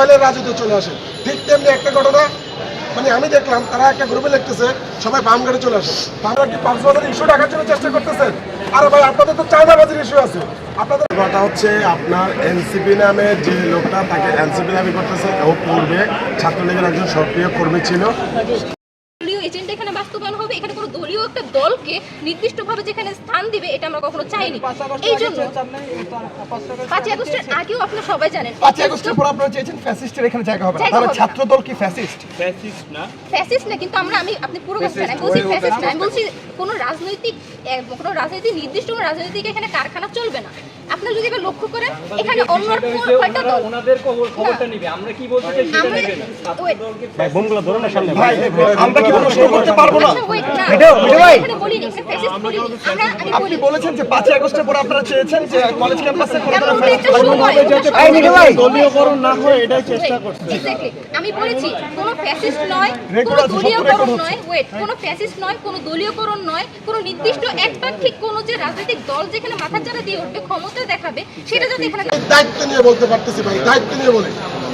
হলে রাজুতে চলে আসে। ঠিক তেমনি একটা ঘটনা মানে আমি দেখলাম, তারা একটা গ্রুপে লিখতেছে, সবাই বাম গাড়ি চলে আসে। আমরা কি বছর ইস্যু রাখার জন্য চেষ্টা করতেছেন আরে ভাই, আপনাদের তো চায়নাবাজির ইস্যু আছে। আপনাদের কথা হচ্ছে, আপনার এনসিপি নামে যে লোকটা, তাকে এনসিপি দাবি করতেছে, ও পূর্বে ছাত্রলীগের একজন সক্রিয় কর্মী ছিল। বাস্তবায়ন হবে এখানে কোনো দলীয় একটা দলকে নির্দিষ্টভাবে যেখানে স্থান দিবে এটা আমরা কখনো চাইনি। এই জন্য পাঁচই আগস্টের আগেও আপনারা সবাই জানেন। পাঁচই আগস্টের পর আপনারা চেয়েছেন ফ্যাসিস্টের এখানে জায়গা হবে তাহলে ছাত্র দল কি ফ্যাসিস্ট? ফ্যাসিস্ট না। ফ্যাসিস্ট না কিন্তু আমরা আমি আপনি পুরো বলছেন আমি বলছি ফ্যাসিস্ট না আমি বলছি কোনো রাজনৈতিক কোনো রাজনৈতিক নির্দিষ্ট কোনো রাজনৈতিক এখানে কারখানা চলবে না। আপনারা যদি এবার লক্ষ্য করেন এখানে অন্য কয়টা দল ওনাদের খবরটা নিবে। আমরা কি বলতে চাই সেটা আমরা নেবে না ছাত্র wait, দলকে ভাই আমরা কি প্রশ্ন করতে পারব না? ভাই। আপনি বলেছেন যে পাঁচই আগস্টের পর আপনারা চেয়েছেন যে কলেজ ক্যাম্পাসে কোনো ধরনের ভাই। দলীয়করণ না হয়ে এটাই চেষ্টা করছে। আমি বলেছি কোন ফ্যাসিস্ট নয় কোন দলীয়করণ নয় ওয়েট কোন ফ্যাসিস্ট নয় কোন দলীয়করণ নয় কোন নির্দিষ্ট একপাক্ষিক কোন যে রাজনৈতিক দল যেখানে মাথা চারা দিয়ে উঠবে ক্ষমতা দেখাবে সেটা যদি এখানে দায়িত্ব নিয়ে বলতে পারতেছি ভাই দায়িত্ব নিয়ে বলি।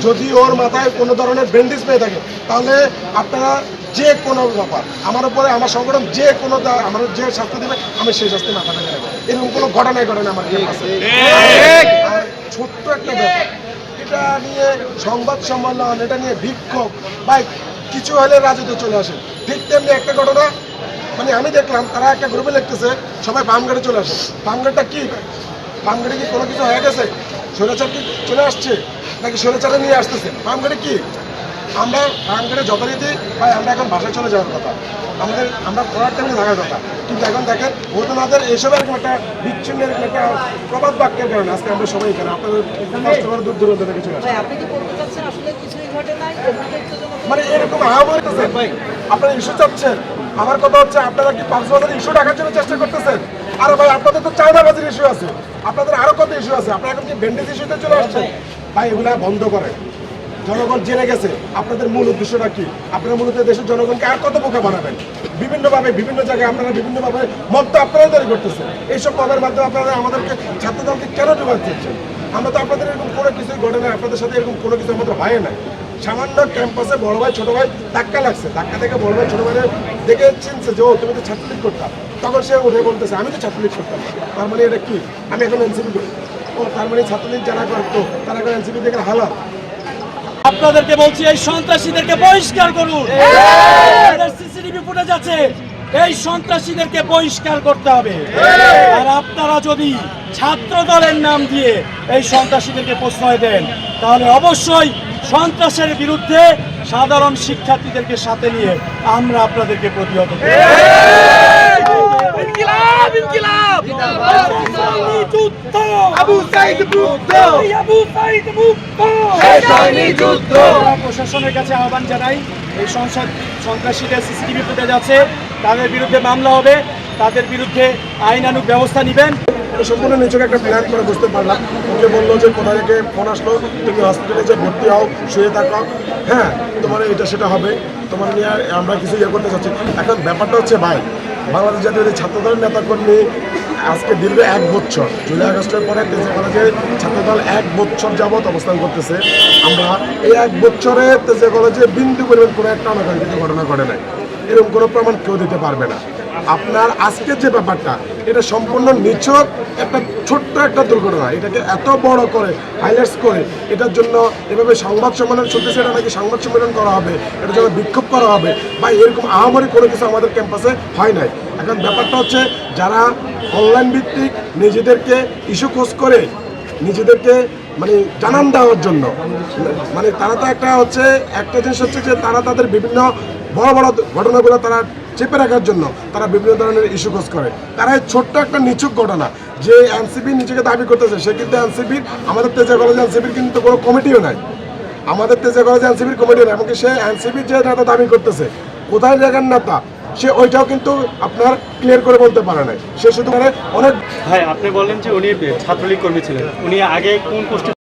যদি ওর মাথায় কোনো ধরনের ব্যান্ডেজ পেয়ে থাকে তাহলে আপনারা যে কোনো ব্যাপার আমার উপরে আমার সংগঠন যে কোনো আমার যে শাস্তি দেবে আমি সেই শাস্তি মাথা পেতে নেব। এরকম কোনো ঘটনাই ঘটে না আমার আর ছোট্ট একটা ব্যাপার এটা নিয়ে সংবাদ সম্মেলন এটা নিয়ে বিক্ষোভ ভাই কিছু হলে রাজুতে চলে আসে। ঠিক তেমনি একটা ঘটনা মানে আমি দেখলাম তারা একটা গ্রুপে লিখতেছে সবাই বাম গাড়ি চলে আসে। বাম গাড়িটা কি? বাম গাড়ি কি কোনো কিছু হয়ে গেছে? স্বৈরাচার কি চলে আসছে? নাকি স্বৈরাচারে নিয়ে আসতেছে? বামগাড়ি কি? আমরা বামগাড়ি যথারীতি ভাই আমরা এখন বাসায় চলে যাওয়ার কথা। আমাদের আমরা পড়ার টাইমে থাকার কথা। কিন্তু এখন দেখেন ওনাদের এইসব এরকম একটা বিচ্ছিন্ন এরকম একটা প্রবাদ বাক্যের কারণে আজকে আমরা সবাই এখানে। আপনাদের করে দূর দূরান্ত থেকে চলে আসছে। আপনি কি বলতে চাচ্ছেন আসলে কিছুই ঘটে নাই? অভিযোগজনক মানে এরকম আহামরি ভাই। আপনারা ইস্যু চাচ্ছেন। আমার কথা হচ্ছে আপনারা কি পাঁচ বছর ইস্যু রাখার জন্য চেষ্টা করতেছেন? আর ভাই আপনাদের তো চাঁদাবাজির ইস্যু আছে। আপনাদের আরও কত ইস্যু আছে? আপনারা এখন কি ব্যান্ডেজ ইস্যুতে চলে আসছেন? ভাই, এগুলা বন্ধ করেন। জনগণ জেনে গেছে। আপনাদের মূল উদ্দেশ্যটা কি? আপনারা মূলত দেশের জনগণকে আর কত বোকা বানাবেন? বিভিন্নভাবে, বিভিন্ন জায়গায় আপনারা বিভিন্নভাবে মত তো আপনারাই তৈরি করতেছেন। এইসব পদের মাধ্যমে আপনারা আমাদেরকে ছাত্রদলকে কেন ডুবাতে আমরা তো আপনাদের এরকম কোনো কিছুই ঘটে না আপনাদের সাথে এরকম কোনো কিছু আমাদের হয় না সামান্য ক্যাম্পাসে বড় ভাই ছোট ভাই ধাক্কা লাগছে। ধাক্কা থেকে বড় ভাই ছোট ভাই দেখে চিনছে যে ও তুমি তো ছাত্রলীগ করতাম তখন সে উঠে বলতেছে আমি তো ছাত্রলীগ করতাম তার মানে এটা কি? আমি এখন এনসিপি করি ও তার মানে ছাত্রলীগ যারা করতো তারা এখন এনসিপি থেকে হালাল। আপনাদেরকে বলছি এই সন্ত্রাসীদেরকে বহিষ্কার করুন। সিসিটিভি ফুটেজ আছে। এই সন্ত্রাসীদেরকে বহিষ্কার করতে হবে। আর আপনারা যদি ছাত্র দলের নাম দিয়ে এই সন্ত্রাসীদেরকে প্রশ্রয় দেন তাহলে অবশ্যই সন্ত্রাসের বিরুদ্ধে সাধারণ শিক্ষার্থীদেরকে সাথে নিয়ে আমরা আপনাদেরকে প্রতিহত প্রশাসনের কাছে আহ্বান জানাই এই সংসদ সন্ত্রাসীদের সিসিটিভি ফুটেজ আছে তাদের বিরুদ্ধে মামলা হবে তাদের বিরুদ্ধে আইনানুগ ব্যবস্থা নেবেন। সম্পূর্ণ নিজেকে একটা প্ল্যান করে বুঝতে পারলাম। ওকে বলল যে, কোথা থেকে ফোন আসলো? তুমি হসপিটালে যে ভর্তি হও, শুয়ে থাকো। হ্যাঁ তোমার এটা সেটা হবে। তোমার নিয়ে আমরা কিছু ইয়ে করতে চাচ্ছি এখন ব্যাপারটা হচ্ছে ভাই, বাংলাদেশ জাতীয় ছাত্রদলের নেতাকর্মী আজকে দীর্ঘ এক বছর, জুলাই, আগস্টের পরে তেজে কলেজে ছাত্রদল এক বছর যাবৎ অবস্থান করতেছে। আমরা এই এক বছরে তেজে কলেজে বিন্দু পরিমাণ কোনো একটা অনাকাঙ্ক্ষিত ঘটনা ঘটে নাই। এরকম কোনো প্রমাণ কেউ দিতে পারবে না। আপনার আজকের যে ব্যাপারটা, এটা সম্পূর্ণ নিছক, একটা ছোট্ট একটা দুর্ঘটনা। এটাকে এত বড় করে হাইলাইটস করে, এটার জন্য এভাবে সংবাদ সম্মেলন চলতেছে, এটা নাকি সংবাদ সম্মেলন করা হবে, এটার জন্য বিক্ষোভ করা হবে, বা এরকম আহামরি কোনো কিছু আমাদের ক্যাম্পাসে হয় নাই। এখন ব্যাপারটা হচ্ছে, যারা অনলাইন ভিত্তিক নিজেদেরকে ইস্যু খোঁজ করে, নিজেদেরকে মানে জানান দেওয়ার জন্য মানে তারা তো একটা হচ্ছে, একটা জিনিস হচ্ছে যে তারা তাদের বিভিন্ন বড় বড় ঘটনাগুলো তারা চেপে রাখার জন্য তারা বিভিন্ন ধরনের ইস্যু খোঁজ করে। তারা এই ছোট্ট একটা নিচুক ঘটনা, যে এনসিপি নিজেকে দাবি করতেছে, সে কিন্তু এনসিপির আমাদের তেজা কলেজ এনসিপির কিন্তু কোনো কমিটিও নাই। আমাদের তেজা কলেজ এনসিপির কমিটিও নাই, এমনকি সে এনসিপির যে নেতা দাবি করতেছে, কোথায় জায়গার নেতা, সে ওইটাও কিন্তু আপনার ক্লিয়ার করে বলতে পারে নাই। সে শুধু মানে অনেক ভাই, আপনি বললেন যে উনি ছাত্রলীগ কর্মী ছিলেন। উনি আগে কোন পোস্টে